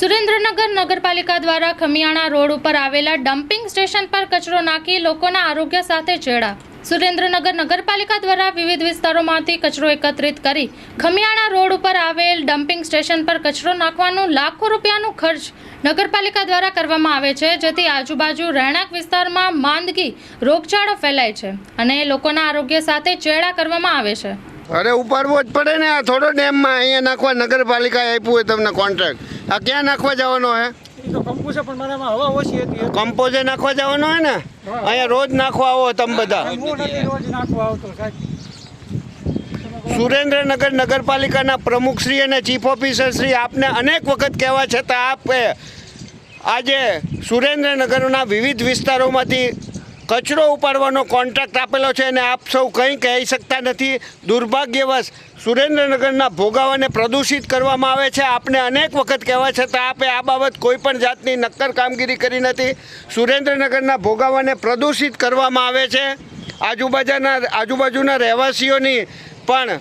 સુરેન્દ્રનગર નગરપાલિકા દ્વારા ખમિયાણા રોડ ઉપર આવેલા ડમ્પિંગ સ્ટેશન પર કચરો નાખી લોકોના આરોગ્ય સાથે ચેડા. સુરેન્દ્રનગર નગરપાલિકા દ્વારા વિવિધ વિસ્તારોમાંથી કચરો એકત્રિત કરી ખમિયાણા રોડ ઉપર આવેલ ડમ્પિંગ સ્ટેશન પર કચરો નાખવાનું લાખો રૂપિયાનું ખર્ચ નગરપાલિકા દ્વારા કરવામાં આવે છે, જેથી આજુબાજુ રહેણાંક વિસ્તારમાં માંદગી, રોગચાળો ફેલાય છે અને લોકોના આરોગ્ય સાથે ચેડા કરવામાં આવે છે. અરે ઉપાડવો જ પડે ને આ થોડો ડેમમાં અહીંયા નાખવા નગરપાલિકાએ આપ્યું હોય તમને કોન્ટ્રાક્ટ આ ક્યાં નાખવા જવાનો હે? કમ્પોઝે નાખવા જવાનો હે ને? અહીંયા રોજ નાખવા આવો તમે બધા. રોજ નાખવા આવતો સુરેન્દ્રનગર નગરપાલિકાના પ્રમુખશ્રી અને ચીફ ઓફિસરશ્રી આપને અનેક વખત કહેવા છતાં આપે આજે સુરેન્દ્રનગરના વિવિધ વિસ્તારોમાંથી કચરો ઉપાડવાનો કોન્ટ્રાક્ટ આપેલો છે અને આપ સૌ કંઈ કહી શકતા નથી. દુર્ભાગ્યવશ સુરેન્દ્રનગરના ભોગાવાને પ્રદૂષિત કરવામાં આવે છે. આપને અનેક વખત કહેવા છતાં આપે આ બાબત કોઈ પણ જાતની નક્કર કામગીરી કરી નથી. સુરેન્દ્રનગરના ભોગાવાને પ્રદૂષિત કરવામાં આવે છે. આજુબાજુના આજુબાજુના રહેવાસીઓની પણ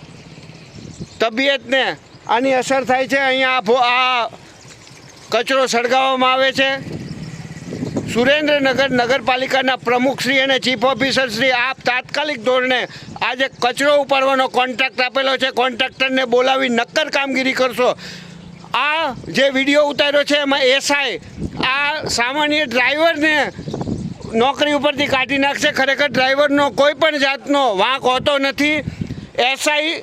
તબિયતને આની અસર થાય છે. અહીંયા આ કચરો સળગાવવામાં આવે છે. સુરેન્દ્રનગર નગરપાલિકાના પ્રમુખશ્રી અને ચીફ ઓફિસરશ્રી આપ તાત્કાલિક ધોરણે આજે કચરો ઉપાડવાનો કોન્ટ્રાક્ટ આપેલો છે. કોન્ટ્રાક્ટરને બોલાવી નક્કર કામગીરી કરશો. આ જે વીડિયો ઉતાર્યો છે એમાં એસઆઈ આ સામાન્ય ડ્રાઈવરને નોકરી ઉપરથી કાઢી નાખશે. ખરેખર ડ્રાઈવરનો કોઈ પણ જાતનો વાંક હોતો નથી. એસઆઈ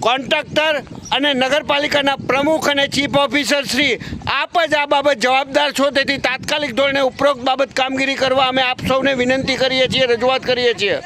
કોન્ટ્રાક્ટર અને નગરપાલિકાના પ્રમુખ અને ચીફ ઓફિસર શ્રી, આપ જ આ બાબત જવાબદાર છો? તેથી તાત્કાલિક ધોરણે ઉપરોક્ત બાબત કામગીરી કરવા અમે આપ સૌને વિનંતી કરીએ છીએ, રજૂઆત કરીએ છીએ.